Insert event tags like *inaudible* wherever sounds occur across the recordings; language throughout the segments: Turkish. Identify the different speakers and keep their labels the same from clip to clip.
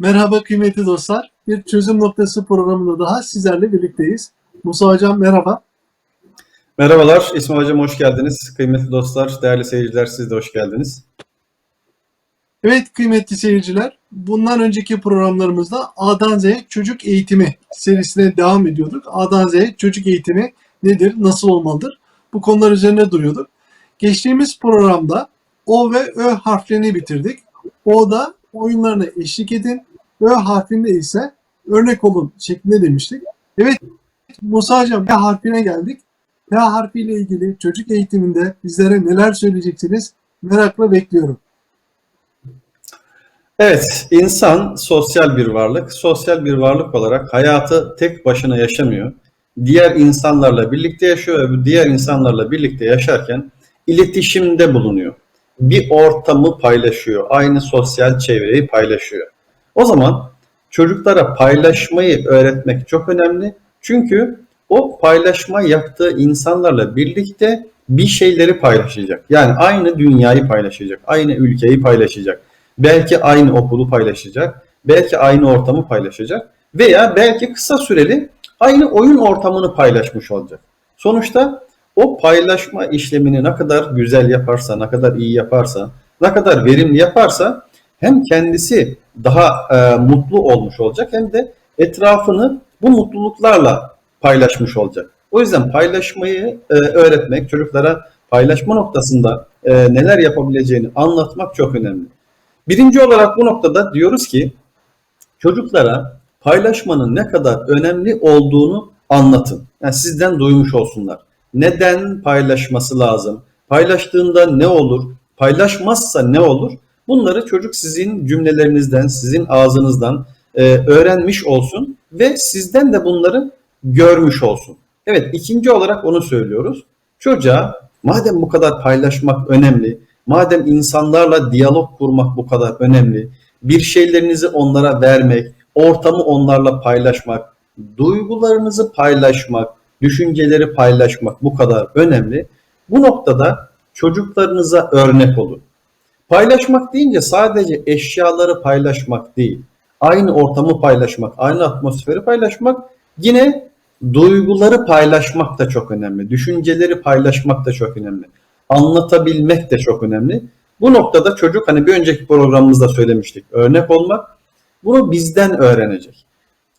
Speaker 1: Merhaba kıymetli dostlar. Bir çözüm noktası programında daha sizlerle birlikteyiz. Musa Hocam merhaba.
Speaker 2: Merhabalar, İsmail Hocam hoş geldiniz. Kıymetli dostlar, değerli seyirciler siz de hoş geldiniz.
Speaker 1: Evet kıymetli seyirciler, bundan önceki programlarımızda A'dan Z'ye çocuk eğitimi serisine devam ediyorduk. A'dan Z'ye çocuk eğitimi nedir, nasıl olmalıdır? Bu konular üzerine duruyorduk. Geçtiğimiz programda O ve Ö harflerini bitirdik. O'da oyunlarına eşlik edin, Ö harfinde ise örnek olun şeklinde demiştik. Evet Musa Hocam P harfine geldik. P harfiyle ilgili çocuk eğitiminde bizlere neler söyleyeceksiniz? Merakla bekliyorum.
Speaker 2: Evet, insan sosyal bir varlık. Sosyal bir varlık olarak hayatı tek başına yaşamıyor. Diğer insanlarla birlikte yaşıyor ve diğer insanlarla birlikte yaşarken iletişimde bulunuyor. Bir ortamı paylaşıyor. Aynı sosyal çevreyi paylaşıyor. O zaman çocuklara paylaşmayı öğretmek çok önemli. Çünkü o paylaşma yaptığı insanlarla birlikte bir şeyleri paylaşacak. Yani aynı dünyayı paylaşacak, aynı ülkeyi paylaşacak. Belki aynı okulu paylaşacak, belki aynı ortamı paylaşacak veya belki kısa süreli aynı oyun ortamını paylaşmış olacak. Sonuçta o paylaşma işlemini ne kadar güzel yaparsa, ne kadar iyi yaparsa, ne kadar verimli yaparsa hem kendisi daha e, mutlu olmuş olacak hem de etrafını bu mutluluklarla paylaşmış olacak. O yüzden paylaşmayı e, öğretmek, çocuklara paylaşma noktasında e, neler yapabileceğini anlatmak çok önemli. Birinci olarak bu noktada diyoruz ki çocuklara paylaşmanın ne kadar önemli olduğunu anlatın. Yani sizden duymuş olsunlar. Neden paylaşması lazım? Paylaştığında ne olur? Paylaşmazsa ne olur? Bunları çocuk sizin cümlelerinizden, sizin ağzınızdan e, öğrenmiş olsun ve sizden de bunları görmüş olsun. Evet ikinci olarak onu söylüyoruz. Çocuğa madem bu kadar paylaşmak önemli, madem insanlarla diyalog kurmak bu kadar önemli, bir şeylerinizi onlara vermek, ortamı onlarla paylaşmak, duygularınızı paylaşmak, düşünceleri paylaşmak bu kadar önemli. Bu noktada çocuklarınıza örnek olun. Paylaşmak deyince sadece eşyaları paylaşmak değil, aynı ortamı paylaşmak, aynı atmosferi paylaşmak, yine duyguları paylaşmak da çok önemli, düşünceleri paylaşmak da çok önemli, anlatabilmek de çok önemli. Bu noktada çocuk hani bir önceki programımızda söylemiştik, örnek olmak, bunu bizden öğrenecek.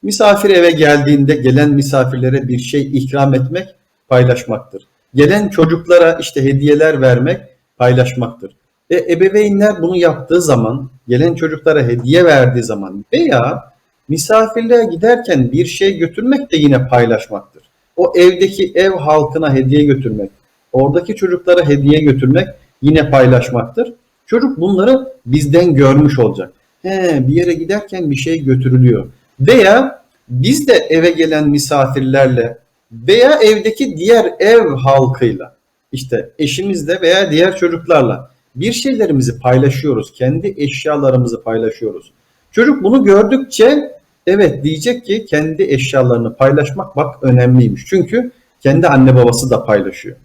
Speaker 2: Misafir eve geldiğinde gelen misafirlere bir şey ikram etmek paylaşmaktır. Gelen çocuklara işte hediyeler vermek paylaşmaktır. E, ebeveynler bunu yaptığı zaman, gelen çocuklara hediye verdiği zaman veya misafirliğe giderken bir şey götürmek de yine paylaşmaktır. O evdeki ev halkına hediye götürmek, oradaki çocuklara hediye götürmek yine paylaşmaktır. Çocuk bunları bizden görmüş olacak. He, bir yere giderken bir şey götürülüyor. Veya biz de eve gelen misafirlerle veya evdeki diğer ev halkıyla işte eşimizle veya diğer çocuklarla bir şeylerimizi paylaşıyoruz. Kendi eşyalarımızı paylaşıyoruz. Çocuk bunu gördükçe evet diyecek ki kendi eşyalarını paylaşmak bak önemliymiş. Çünkü kendi anne babası da paylaşıyor.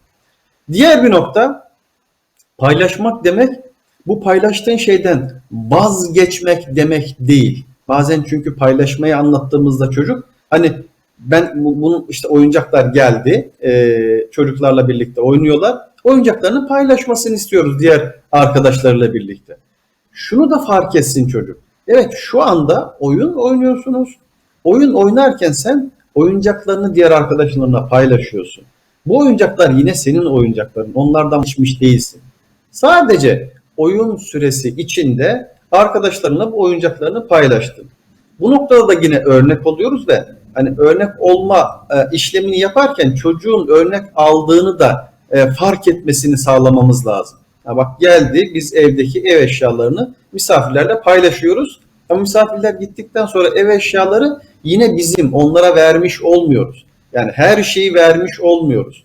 Speaker 2: Diğer bir nokta paylaşmak demek bu paylaştığın şeyden vazgeçmek demek değil. Bazen çünkü paylaşmayı anlattığımızda çocuk hani ben bu- bunun işte oyuncaklar geldi e, çocuklarla birlikte oynuyorlar. Oyuncaklarını paylaşmasını istiyoruz diğer arkadaşlarıyla birlikte. Şunu da fark etsin çocuk. Evet şu anda oyun oynuyorsunuz. Oyun oynarken sen oyuncaklarını diğer arkadaşlarına paylaşıyorsun. Bu oyuncaklar yine senin oyuncakların. Onlardan geçmiş değilsin. Sadece oyun süresi içinde arkadaşlarına bu oyuncaklarını paylaştın. Bu noktada da yine örnek oluyoruz ve hani örnek olma e, işlemini yaparken çocuğun örnek aldığını da e, fark etmesini sağlamamız lazım. Ha bak geldi biz evdeki ev eşyalarını misafirlerle paylaşıyoruz. Ama misafirler gittikten sonra ev eşyaları yine bizim onlara vermiş olmuyoruz. Yani her şeyi vermiş olmuyoruz.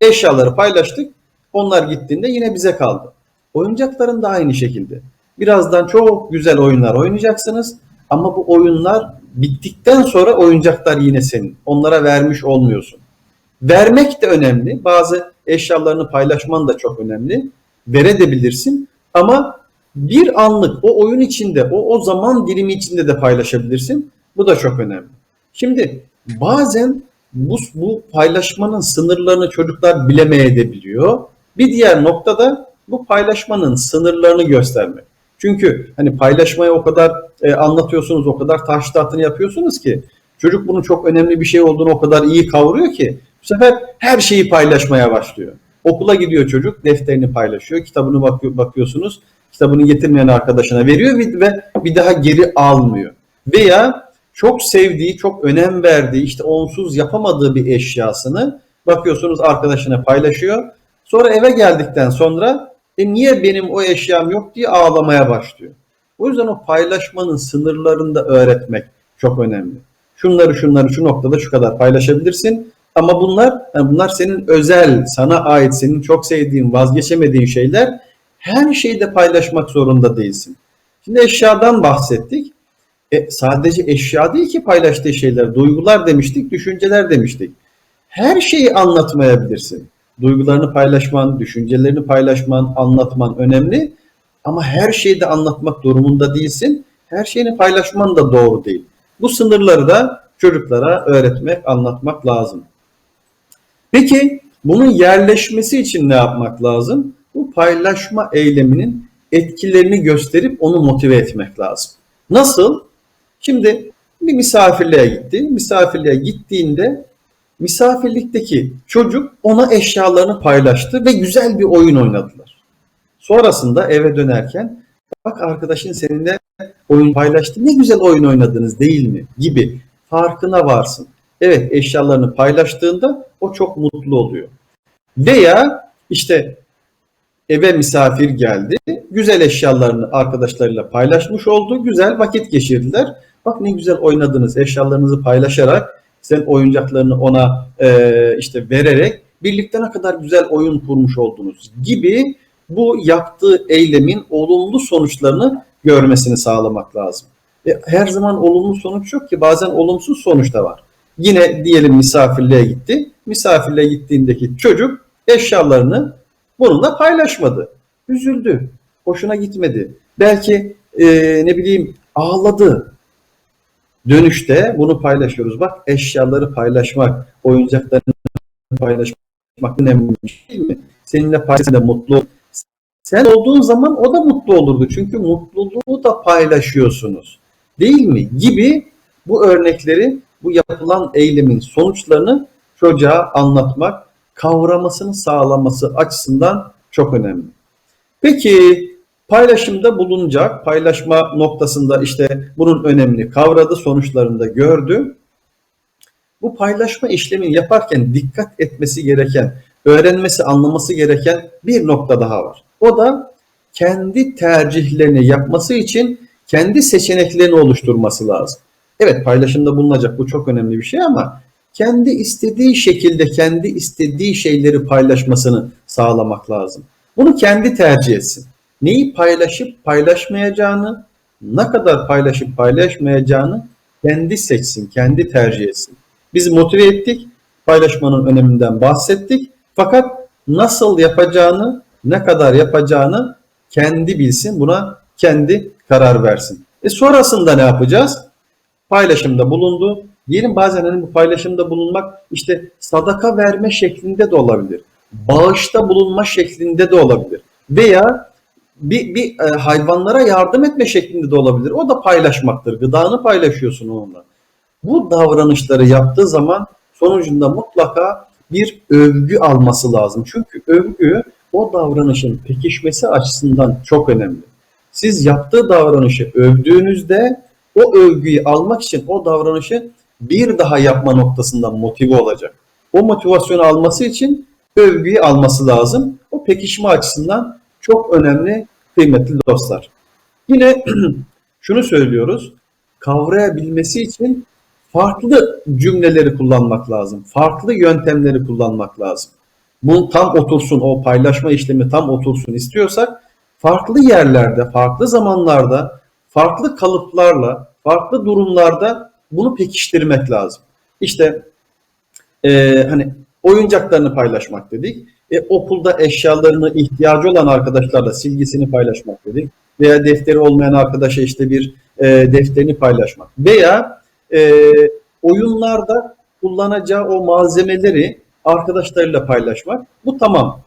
Speaker 2: Eşyaları paylaştık. Onlar gittiğinde yine bize kaldı. Oyuncakların da aynı şekilde. Birazdan çok güzel oyunlar oynayacaksınız. Ama bu oyunlar bittikten sonra oyuncaklar yine senin. Onlara vermiş olmuyorsun. Vermek de önemli. Bazı eşyalarını paylaşman da çok önemli. Verebilirsin ama bir anlık o oyun içinde, o, o zaman dilimi içinde de paylaşabilirsin. Bu da çok önemli. Şimdi bazen bu, bu paylaşmanın sınırlarını çocuklar bilemeyebiliyor. Bir diğer noktada bu paylaşmanın sınırlarını göstermek. Çünkü hani paylaşmayı o kadar e, anlatıyorsunuz, o kadar taştatını yapıyorsunuz ki çocuk bunun çok önemli bir şey olduğunu o kadar iyi kavruyor ki bu sefer her şeyi paylaşmaya başlıyor. Okula gidiyor çocuk, defterini paylaşıyor, kitabını bakıyor, bakıyorsunuz, kitabını getirmeyen arkadaşına veriyor ve bir daha geri almıyor. Veya çok sevdiği, çok önem verdiği, işte onsuz yapamadığı bir eşyasını bakıyorsunuz arkadaşına paylaşıyor. Sonra eve geldikten sonra e niye benim o eşyam yok diye ağlamaya başlıyor. O yüzden o paylaşmanın sınırlarını da öğretmek çok önemli. Şunları şunları şu noktada şu kadar paylaşabilirsin. Ama bunlar yani bunlar senin özel, sana ait, senin çok sevdiğin, vazgeçemediğin şeyler. Her şeyi de paylaşmak zorunda değilsin. Şimdi eşyadan bahsettik. E, sadece eşya değil ki paylaştığı şeyler. Duygular demiştik, düşünceler demiştik. Her şeyi anlatmayabilirsin. Duygularını paylaşman, düşüncelerini paylaşman, anlatman önemli. Ama her şeyi de anlatmak durumunda değilsin. Her şeyini paylaşman da doğru değil. Bu sınırları da çocuklara öğretmek, anlatmak lazım. Peki bunun yerleşmesi için ne yapmak lazım? Bu paylaşma eyleminin etkilerini gösterip onu motive etmek lazım. Nasıl? Şimdi bir misafirliğe gitti. Misafirliğe gittiğinde misafirlikteki çocuk ona eşyalarını paylaştı ve güzel bir oyun oynadılar. Sonrasında eve dönerken bak arkadaşın seninle oyun paylaştı ne güzel oyun oynadınız değil mi gibi farkına varsın. Evet eşyalarını paylaştığında o çok mutlu oluyor. Veya işte eve misafir geldi. Güzel eşyalarını arkadaşlarıyla paylaşmış oldu. Güzel vakit geçirdiler. Bak ne güzel oynadınız eşyalarınızı paylaşarak sen oyuncaklarını ona e, işte vererek birlikte ne kadar güzel oyun kurmuş oldunuz gibi bu yaptığı eylemin olumlu sonuçlarını görmesini sağlamak lazım. E, her zaman olumlu sonuç yok ki bazen olumsuz sonuç da var. Yine diyelim misafirliğe gitti. Misafirliğe gittiğindeki çocuk eşyalarını bununla paylaşmadı. Üzüldü. Hoşuna gitmedi. Belki e, ne bileyim ağladı. Dönüşte bunu paylaşıyoruz. Bak eşyaları paylaşmak, oyuncaklarını paylaşmak önemli değil mi? Seninle paylaşınca mutlu. Sen olduğun zaman o da mutlu olurdu. Çünkü mutluluğu da paylaşıyorsunuz. Değil mi? Gibi bu örnekleri, bu yapılan eylemin sonuçlarını çocuğa anlatmak, kavramasını sağlaması açısından çok önemli. Peki paylaşımda bulunacak, paylaşma noktasında işte bunun önemini kavradı, sonuçlarını da gördü. Bu paylaşma işlemini yaparken dikkat etmesi gereken, öğrenmesi, anlaması gereken bir nokta daha var. O da kendi tercihlerini yapması için kendi seçeneklerini oluşturması lazım. Evet paylaşımda bulunacak bu çok önemli bir şey ama kendi istediği şekilde kendi istediği şeyleri paylaşmasını sağlamak lazım. Bunu kendi tercih etsin. Neyi paylaşıp paylaşmayacağını, ne kadar paylaşıp paylaşmayacağını kendi seçsin, kendi tercih etsin. Biz motive ettik, paylaşmanın öneminden bahsettik. Fakat nasıl yapacağını, ne kadar yapacağını kendi bilsin, buna kendi karar versin. E sonrasında ne yapacağız? Paylaşımda bulundu. Diyelim bazen hani bu paylaşımda bulunmak işte sadaka verme şeklinde de olabilir. Bağışta bulunma şeklinde de olabilir. Veya bir, bir e, hayvanlara yardım etme şeklinde de olabilir. O da paylaşmaktır. Gıdanı paylaşıyorsun onunla. Bu davranışları yaptığı zaman sonucunda mutlaka bir övgü alması lazım. Çünkü övgü o davranışın pekişmesi açısından çok önemli. Siz yaptığı davranışı övdüğünüzde o övgüyü almak için o davranışı bir daha yapma noktasında motive olacak. O motivasyonu alması için övgüyü alması lazım. O pekişme açısından çok önemli kıymetli dostlar. Yine *clears throat* şunu söylüyoruz. Kavrayabilmesi için farklı cümleleri kullanmak lazım. Farklı yöntemleri kullanmak lazım. Bu tam otursun, o paylaşma işlemi tam otursun istiyorsak farklı yerlerde, farklı zamanlarda, farklı kalıplarla, farklı durumlarda bunu pekiştirmek lazım. İşte e, hani oyuncaklarını paylaşmak dedik. E, okulda eşyalarını ihtiyacı olan arkadaşlarla silgisini paylaşmak dedik. veya defteri olmayan arkadaşa işte bir e, defterini paylaşmak veya e, oyunlarda kullanacağı o malzemeleri arkadaşlarıyla paylaşmak bu tamam.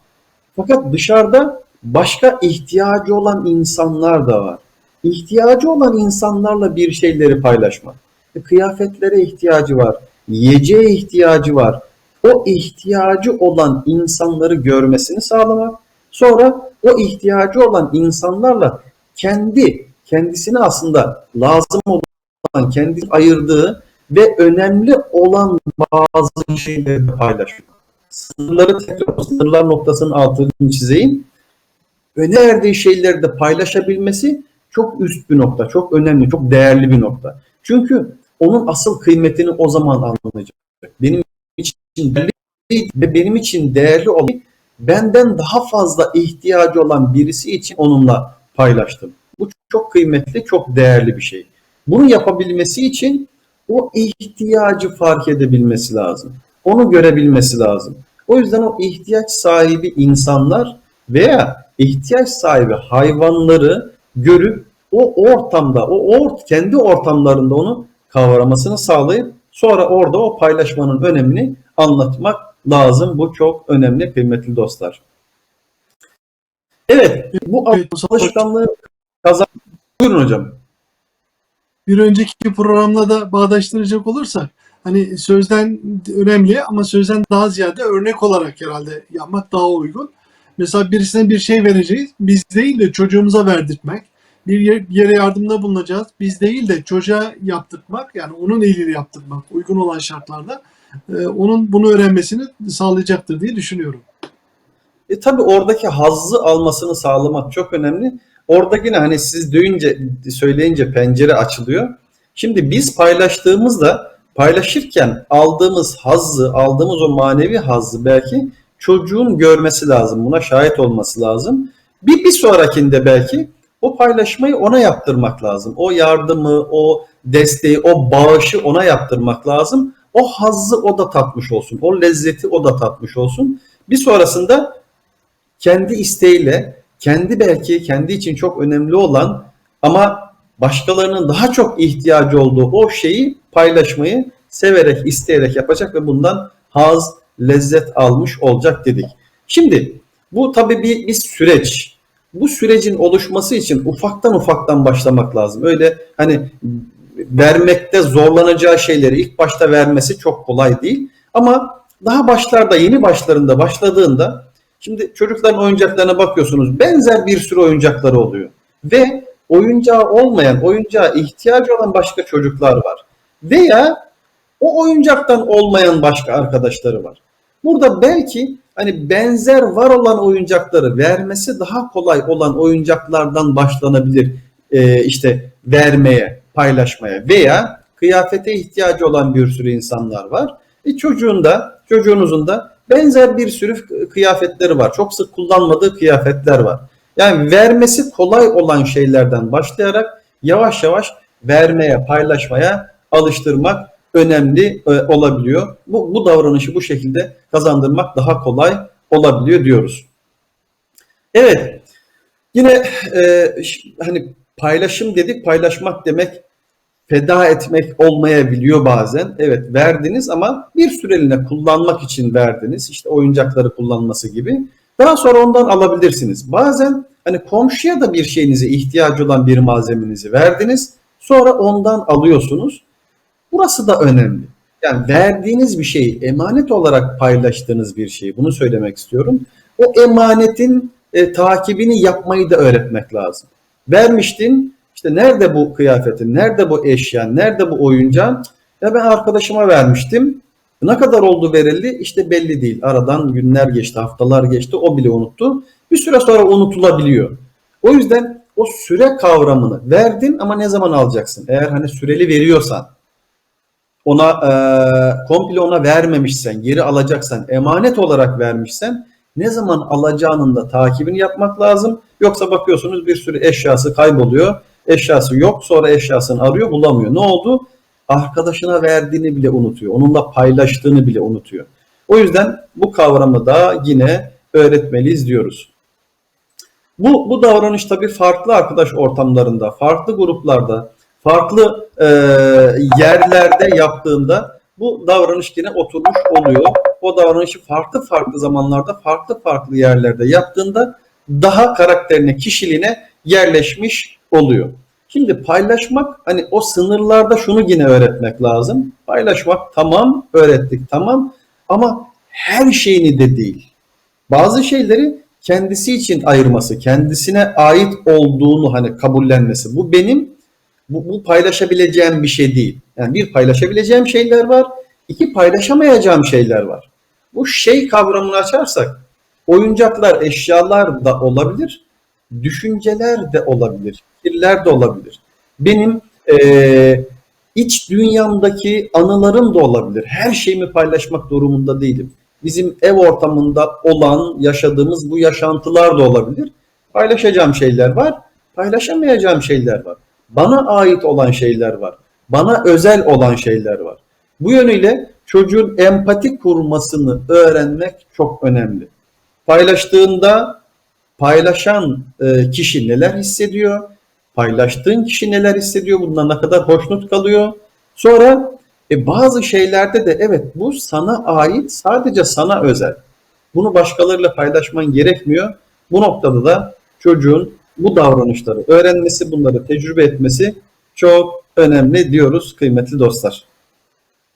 Speaker 2: Fakat dışarıda başka ihtiyacı olan insanlar da var. İhtiyacı olan insanlarla bir şeyleri paylaşmak. E, Kıyafetlere ihtiyacı var, yiyeceğe ihtiyacı var. O ihtiyacı olan insanları görmesini sağlamak. Sonra o ihtiyacı olan insanlarla kendi kendisine aslında lazım olan, kendi ayırdığı ve önemli olan bazı şeyleri paylaşmak. Sınırları tekrar sınırlar noktasının altını çizeyim. Öne erdiği şeyleri de paylaşabilmesi çok üst bir nokta, çok önemli, çok değerli bir nokta. Çünkü onun asıl kıymetini o zaman anlayacak. Benim için değerli ve benim için değerli olan benden daha fazla ihtiyacı olan birisi için onunla paylaştım. Bu çok kıymetli, çok değerli bir şey. Bunu yapabilmesi için o ihtiyacı fark edebilmesi lazım. Onu görebilmesi lazım. O yüzden o ihtiyaç sahibi insanlar veya ihtiyaç sahibi hayvanları görüp o ortamda, o ort kendi ortamlarında onu kavramasını sağlayıp sonra orada o paylaşmanın önemini anlatmak lazım. Bu çok önemli kıymetli dostlar. Evet, bu alışkanlığı kazan. Buyurun hocam.
Speaker 1: bir önceki programla da bağdaştıracak olursak hani sözden önemli ama sözden daha ziyade örnek olarak herhalde yapmak daha uygun. Mesela birisine bir şey vereceğiz. Biz değil de çocuğumuza verdirtmek. Bir yer- bir yere yardımda bulunacağız. Biz değil de çocuğa yaptırtmak yani onun eliyle yaptırmak uygun olan şartlarda e, onun bunu öğrenmesini sağlayacaktır diye düşünüyorum.
Speaker 2: E tabii oradaki hazzı almasını sağlamak çok önemli. Orada yine hani siz duyunca, söyleyince pencere açılıyor. Şimdi biz paylaştığımızda paylaşırken aldığımız hazzı, aldığımız o manevi hazzı belki çocuğun görmesi lazım. Buna şahit olması lazım. Bir, bir sonrakinde belki o paylaşmayı ona yaptırmak lazım. O yardımı, o desteği, o bağışı ona yaptırmak lazım. O hazzı o da tatmış olsun. O lezzeti o da tatmış olsun. Bir sonrasında kendi isteğiyle, kendi belki kendi için çok önemli olan ama başkalarının daha çok ihtiyacı olduğu o şeyi paylaşmayı severek, isteyerek yapacak ve bundan haz, lezzet almış olacak dedik. Şimdi bu tabii bir, bir süreç. Bu sürecin oluşması için ufaktan ufaktan başlamak lazım. Öyle hani vermekte zorlanacağı şeyleri ilk başta vermesi çok kolay değil. Ama daha başlarda, yeni başlarında başladığında Şimdi çocukların oyuncaklarına bakıyorsunuz. Benzer bir sürü oyuncakları oluyor. Ve oyuncağı olmayan, oyuncağa ihtiyacı olan başka çocuklar var. Veya o oyuncaktan olmayan başka arkadaşları var. Burada belki hani benzer var olan oyuncakları vermesi daha kolay olan oyuncaklardan başlanabilir e, işte vermeye, paylaşmaya veya kıyafete ihtiyacı olan bir sürü insanlar var. E çocuğun da, çocuğunuzun da benzer bir sürü kıyafetleri var. Çok sık kullanmadığı kıyafetler var. Yani vermesi kolay olan şeylerden başlayarak yavaş yavaş vermeye, paylaşmaya alıştırmak önemli e, olabiliyor. Bu, bu davranışı bu şekilde kazandırmak daha kolay olabiliyor diyoruz. Evet. Yine e, hani paylaşım dedik. Paylaşmak demek feda etmek olmayabiliyor bazen. Evet verdiniz ama bir süreliğine kullanmak için verdiniz. İşte oyuncakları kullanması gibi. Daha sonra ondan alabilirsiniz. Bazen hani komşuya da bir şeyinize ihtiyacı olan bir malzemenizi verdiniz. Sonra ondan alıyorsunuz. Burası da önemli. Yani verdiğiniz bir şeyi emanet olarak paylaştığınız bir şeyi bunu söylemek istiyorum. O emanetin e, takibini yapmayı da öğretmek lazım. Vermiştin işte nerede bu kıyafetin, nerede bu eşyan, nerede bu oyuncağın? Ya ben arkadaşıma vermiştim. Ne kadar oldu verildi? İşte belli değil. Aradan günler geçti, haftalar geçti. O bile unuttu. Bir süre sonra unutulabiliyor. O yüzden o süre kavramını verdin ama ne zaman alacaksın? Eğer hani süreli veriyorsan, ona e, komple ona vermemişsen, geri alacaksan, emanet olarak vermişsen ne zaman alacağının da takibini yapmak lazım. Yoksa bakıyorsunuz bir sürü eşyası kayboluyor. Eşyası yok. Sonra eşyasını arıyor bulamıyor. Ne oldu? Arkadaşına verdiğini bile unutuyor. Onunla paylaştığını bile unutuyor. O yüzden bu kavramı da yine öğretmeliyiz diyoruz. Bu, bu davranış tabii farklı arkadaş ortamlarında, farklı gruplarda, farklı e, yerlerde yaptığında bu davranış yine oturmuş oluyor. O davranışı farklı farklı zamanlarda, farklı farklı yerlerde yaptığında daha karakterine, kişiliğine yerleşmiş oluyor. Şimdi paylaşmak hani o sınırlarda şunu yine öğretmek lazım. Paylaşmak tamam, öğrettik tamam ama her şeyini de değil. Bazı şeyleri kendisi için ayırması, kendisine ait olduğunu hani kabullenmesi. Bu benim bu, bu paylaşabileceğim bir şey değil. Yani bir paylaşabileceğim şeyler var, iki paylaşamayacağım şeyler var. Bu şey kavramını açarsak oyuncaklar, eşyalar da olabilir, düşünceler de olabilir, fikirler de olabilir. Benim eee, iç dünyamdaki anılarım da olabilir. Her şeyimi paylaşmak durumunda değilim. Bizim ev ortamında olan, yaşadığımız bu yaşantılar da olabilir. Paylaşacağım şeyler var, paylaşamayacağım şeyler var. Bana ait olan şeyler var. Bana özel olan şeyler var. Bu yönüyle çocuğun empati kurmasını öğrenmek çok önemli. Paylaştığında paylaşan e, kişi neler hissediyor? Paylaştığın kişi neler hissediyor? Bundan ne kadar hoşnut kalıyor? Sonra e, bazı şeylerde de evet bu sana ait, sadece sana özel. Bunu başkalarıyla paylaşman gerekmiyor. Bu noktada da çocuğun bu davranışları öğrenmesi, bunları tecrübe etmesi çok önemli diyoruz kıymetli dostlar.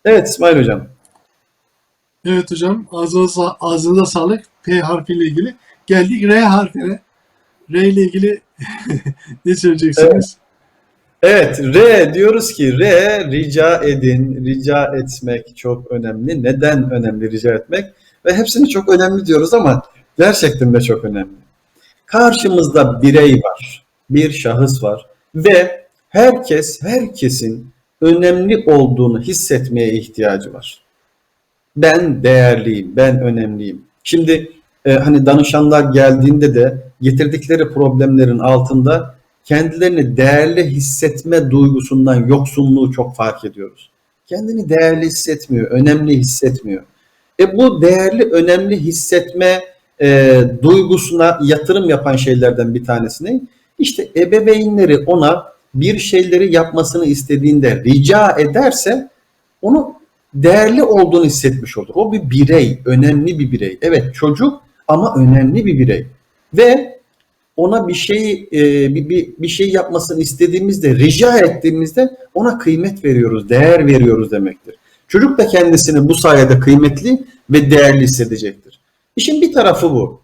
Speaker 2: Evet İsmail Hocam.
Speaker 1: Evet hocam ağzınıza, ağzınıza sağlık P harfiyle ilgili. Geldik R harfine. R ile ilgili *laughs* ne söyleyeceksiniz?
Speaker 2: Evet, R diyoruz ki R rica edin, rica etmek çok önemli. Neden önemli rica etmek? Ve hepsini çok önemli diyoruz ama gerçekten de çok önemli. Karşımızda birey var, bir şahıs var ve herkes herkesin önemli olduğunu hissetmeye ihtiyacı var. Ben değerliyim, ben önemliyim. Şimdi e, hani danışanlar geldiğinde de getirdikleri problemlerin altında kendilerini değerli hissetme duygusundan yoksunluğu çok fark ediyoruz. Kendini değerli hissetmiyor, önemli hissetmiyor. E bu değerli, önemli hissetme e, duygusuna yatırım yapan şeylerden bir tanesini işte ebeveynleri ona bir şeyleri yapmasını istediğinde rica ederse onu değerli olduğunu hissetmiş olur. O bir birey, önemli bir birey. Evet çocuk ama önemli bir birey. Ve ona bir şey e, bir, bir, bir şey yapmasını istediğimizde, rica ettiğimizde ona kıymet veriyoruz, değer veriyoruz demektir. Çocuk da kendisini bu sayede kıymetli ve değerli hissedecektir. İşin bir tarafı bu.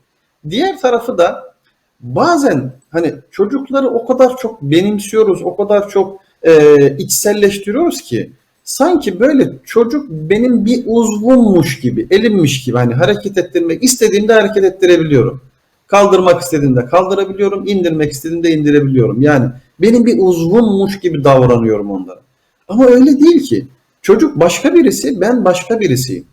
Speaker 2: Diğer tarafı da bazen hani çocukları o kadar çok benimsiyoruz, o kadar çok e, içselleştiriyoruz ki sanki böyle çocuk benim bir uzvummuş gibi, elimmiş gibi hani hareket ettirmek istediğimde hareket ettirebiliyorum. Kaldırmak istediğimde kaldırabiliyorum, indirmek istediğimde indirebiliyorum. Yani benim bir uzvummuş gibi davranıyorum onlara. Ama öyle değil ki. Çocuk başka birisi, ben başka birisiyim.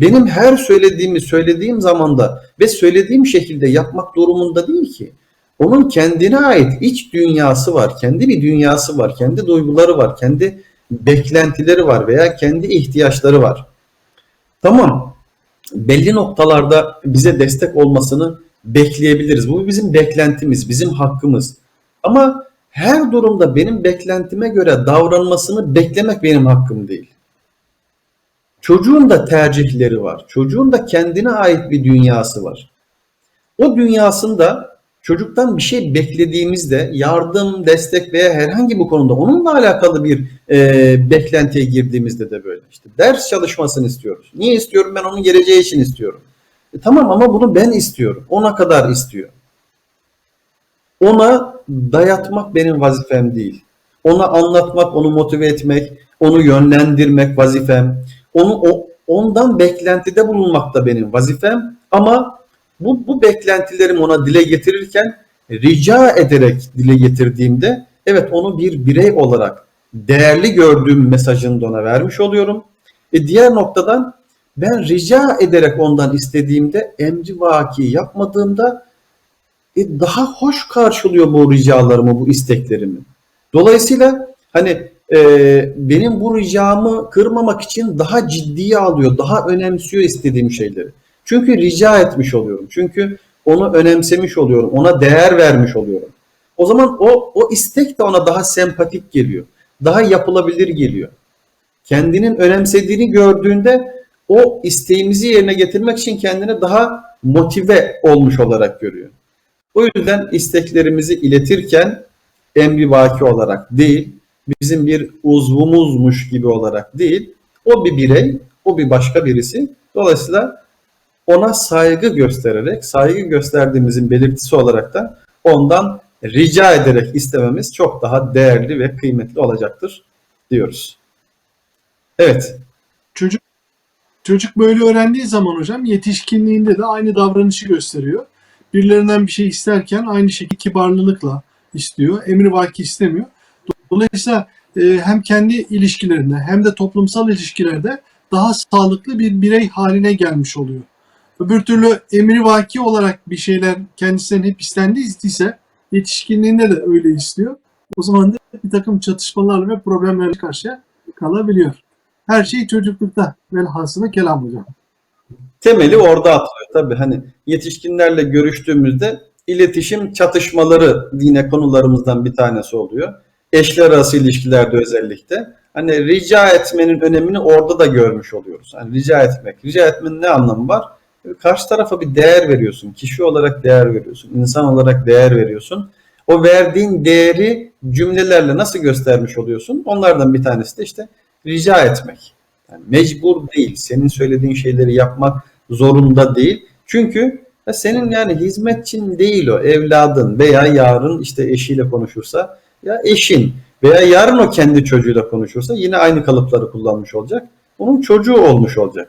Speaker 2: Benim her söylediğimi söylediğim zamanda ve söylediğim şekilde yapmak durumunda değil ki. Onun kendine ait iç dünyası var, kendi bir dünyası var, kendi duyguları var, kendi beklentileri var veya kendi ihtiyaçları var. Tamam, belli noktalarda bize destek olmasını bekleyebiliriz. Bu bizim beklentimiz, bizim hakkımız. Ama her durumda benim beklentime göre davranmasını beklemek benim hakkım değil. Çocuğun da tercihleri var. Çocuğun da kendine ait bir dünyası var. O dünyasında çocuktan bir şey beklediğimizde yardım, destek veya herhangi bir konuda onunla alakalı bir e, beklentiye girdiğimizde de böyle. İşte ders çalışmasını istiyoruz. Niye istiyorum? Ben onun geleceği için istiyorum. E, tamam ama bunu ben istiyorum. Ona kadar istiyor. Ona dayatmak benim vazifem değil. Ona anlatmak, onu motive etmek, onu yönlendirmek vazifem. Onu o, ondan beklentide bulunmak da benim vazifem. Ama bu, bu beklentilerimi ona dile getirirken rica ederek dile getirdiğimde evet onu bir birey olarak değerli gördüğüm mesajını da ona vermiş oluyorum. E diğer noktadan ben rica ederek ondan istediğimde emri vaki yapmadığımda e, daha hoş karşılıyor bu ricalarımı, bu isteklerimi. Dolayısıyla hani e, benim bu ricamı kırmamak için daha ciddiye alıyor, daha önemsiyor istediğim şeyleri. Çünkü rica etmiş oluyorum. Çünkü onu önemsemiş oluyorum. Ona değer vermiş oluyorum. O zaman o, o istek de ona daha sempatik geliyor. Daha yapılabilir geliyor. Kendinin önemsediğini gördüğünde o isteğimizi yerine getirmek için kendini daha motive olmuş olarak görüyor. O yüzden isteklerimizi iletirken emri vaki olarak değil, bizim bir uzvumuzmuş gibi olarak değil, o bir birey, o bir başka birisi. Dolayısıyla ona saygı göstererek, saygı gösterdiğimizin belirtisi olarak da ondan rica ederek istememiz çok daha değerli ve kıymetli olacaktır diyoruz. Evet,
Speaker 1: Çocuk çocuk böyle öğrendiği zaman hocam yetişkinliğinde de aynı davranışı gösteriyor. Birilerinden bir şey isterken aynı şekilde kibarlılıkla istiyor. Emrivaki istemiyor. Dolayısıyla e, hem kendi ilişkilerinde hem de toplumsal ilişkilerde daha sağlıklı bir birey haline gelmiş oluyor. Öbür türlü emrivaki olarak bir şeyler kendisinden hep istendiyse yetişkinliğinde de öyle istiyor. O zaman da bir takım çatışmalarla ve problemlerle karşı kalabiliyor. Her şey çocuklukta velhasılı kelam hocam.
Speaker 2: temeli orada atılıyor. Tabii hani yetişkinlerle görüştüğümüzde iletişim çatışmaları yine konularımızdan bir tanesi oluyor. Eşler arası ilişkilerde özellikle. Hani rica etmenin önemini orada da görmüş oluyoruz. Hani rica etmek. Rica etmenin ne anlamı var? Karşı tarafa bir değer veriyorsun. Kişi olarak değer veriyorsun. insan olarak değer veriyorsun. O verdiğin değeri cümlelerle nasıl göstermiş oluyorsun? Onlardan bir tanesi de işte rica etmek. Yani mecbur değil. Senin söylediğin şeyleri yapmak zorunda değil. Çünkü senin yani hizmetçin değil o evladın veya yarın işte eşiyle konuşursa ya eşin veya yarın o kendi çocuğuyla konuşursa yine aynı kalıpları kullanmış olacak. Onun çocuğu olmuş olacak.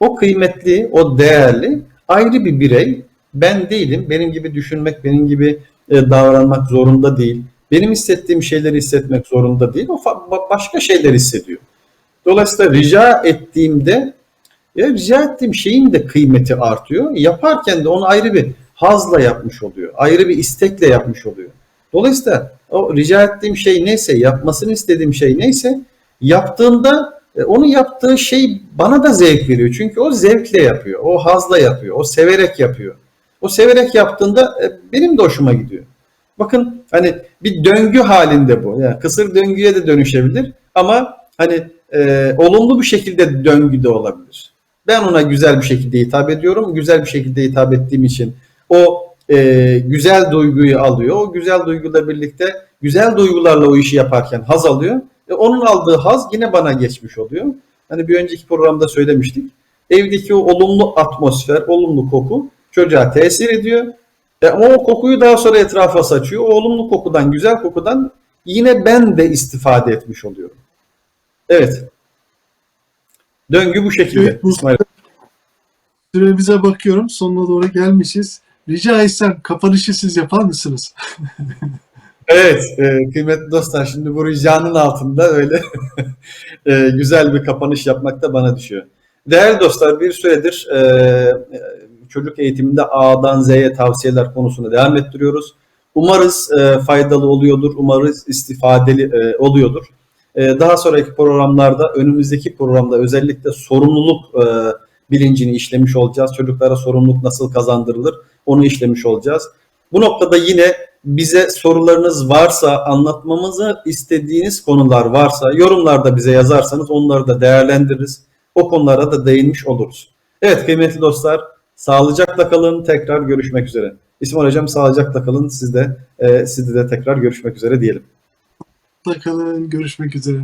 Speaker 2: O kıymetli, o değerli ayrı bir birey. Ben değilim. Benim gibi düşünmek, benim gibi e, davranmak zorunda değil. Benim hissettiğim şeyleri hissetmek zorunda değil. O başka şeyler hissediyor. Dolayısıyla rica ettiğimde ya rica ettiğim şeyin de kıymeti artıyor. Yaparken de onu ayrı bir hazla yapmış oluyor. Ayrı bir istekle yapmış oluyor. Dolayısıyla o rica ettiğim şey neyse, yapmasını istediğim şey neyse, yaptığında e, onu yaptığı şey bana da zevk veriyor. Çünkü o zevkle yapıyor, o hazla yapıyor, o severek yapıyor. O severek yaptığında e, benim de hoşuma gidiyor. Bakın hani bir döngü halinde bu. Yani kısır döngüye de dönüşebilir ama hani e, olumlu bir şekilde döngü de olabilir. Ben ona güzel bir şekilde hitap ediyorum. Güzel bir şekilde hitap ettiğim için o e, güzel duyguyu alıyor. O güzel duyguyla birlikte güzel duygularla o işi yaparken haz alıyor. E, onun aldığı haz yine bana geçmiş oluyor. Hani bir önceki programda söylemiştik. Evdeki o olumlu atmosfer, olumlu koku çocuğa tesir ediyor. E, ama o kokuyu daha sonra etrafa saçıyor. O olumlu kokudan, güzel kokudan yine ben de istifade etmiş oluyorum. Evet. Döngü bu şekilde.
Speaker 1: Evet, bu-. Süremize bakıyorum. Sonuna doğru gelmişiz. Rica etsem kapanışı siz yapar mısınız? *laughs*
Speaker 2: Evet, e, kıymetli dostlar şimdi bu ricanın altında öyle *laughs* e, güzel bir kapanış yapmak da bana düşüyor. Değerli dostlar bir süredir e, çocuk eğitiminde A'dan Z'ye tavsiyeler konusunu devam ettiriyoruz. Umarız e, faydalı oluyordur, umarız istifadeli e, oluyordur. E, daha sonraki programlarda, önümüzdeki programda özellikle sorumluluk e, bilincini işlemiş olacağız. Çocuklara sorumluluk nasıl kazandırılır onu işlemiş olacağız. Bu noktada yine bize sorularınız varsa, anlatmamızı istediğiniz konular varsa yorumlarda bize yazarsanız onları da değerlendiririz. O konulara da değinmiş oluruz. Evet kıymetli dostlar, sağlıcakla kalın. Tekrar görüşmek üzere. İsmail Hocam sağlıcakla kalın. Siz de, e, sizde de tekrar görüşmek üzere diyelim.
Speaker 1: Bakalım görüşmek üzere.